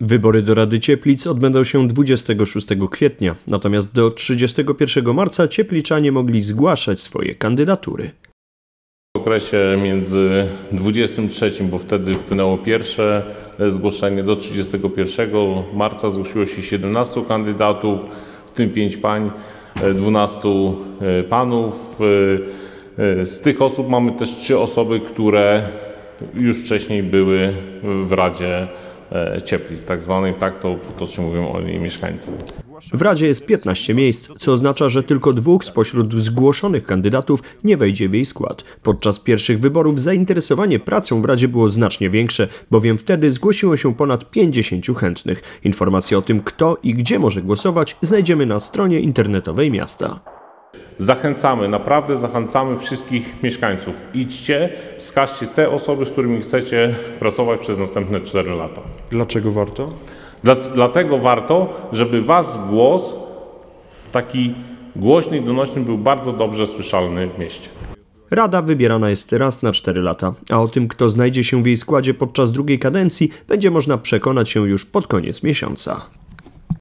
Wybory do Rady Cieplic odbędą się 26 kwietnia, natomiast do 31 marca ciepliczanie mogli zgłaszać swoje kandydatury. W okresie między 23, bo wtedy wpłynęło pierwsze zgłoszenie, do 31 marca zgłosiło się 17 kandydatów, w tym 5 pań, 12 panów. Z tych osób mamy też 3 osoby, które już wcześniej były w Radzie Cieplic, tak tak to potocznie mówią o niej mieszkańcy. W Radzie jest 15 miejsc, co oznacza, że tylko dwóch spośród zgłoszonych kandydatów nie wejdzie w jej skład. Podczas pierwszych wyborów zainteresowanie pracą w Radzie było znacznie większe, bowiem wtedy zgłosiło się ponad 50 chętnych. Informacje o tym, kto i gdzie może głosować, znajdziemy na stronie internetowej miasta. Zachęcamy, naprawdę zachęcamy wszystkich mieszkańców. Idźcie, wskażcie te osoby, z którymi chcecie pracować przez następne 4 lata. Dlaczego warto? Dla, dlatego warto, żeby Was głos, taki głośny i donośny, był bardzo dobrze słyszalny w mieście. Rada wybierana jest raz na 4 lata, a o tym, kto znajdzie się w jej składzie podczas drugiej kadencji, będzie można przekonać się już pod koniec miesiąca.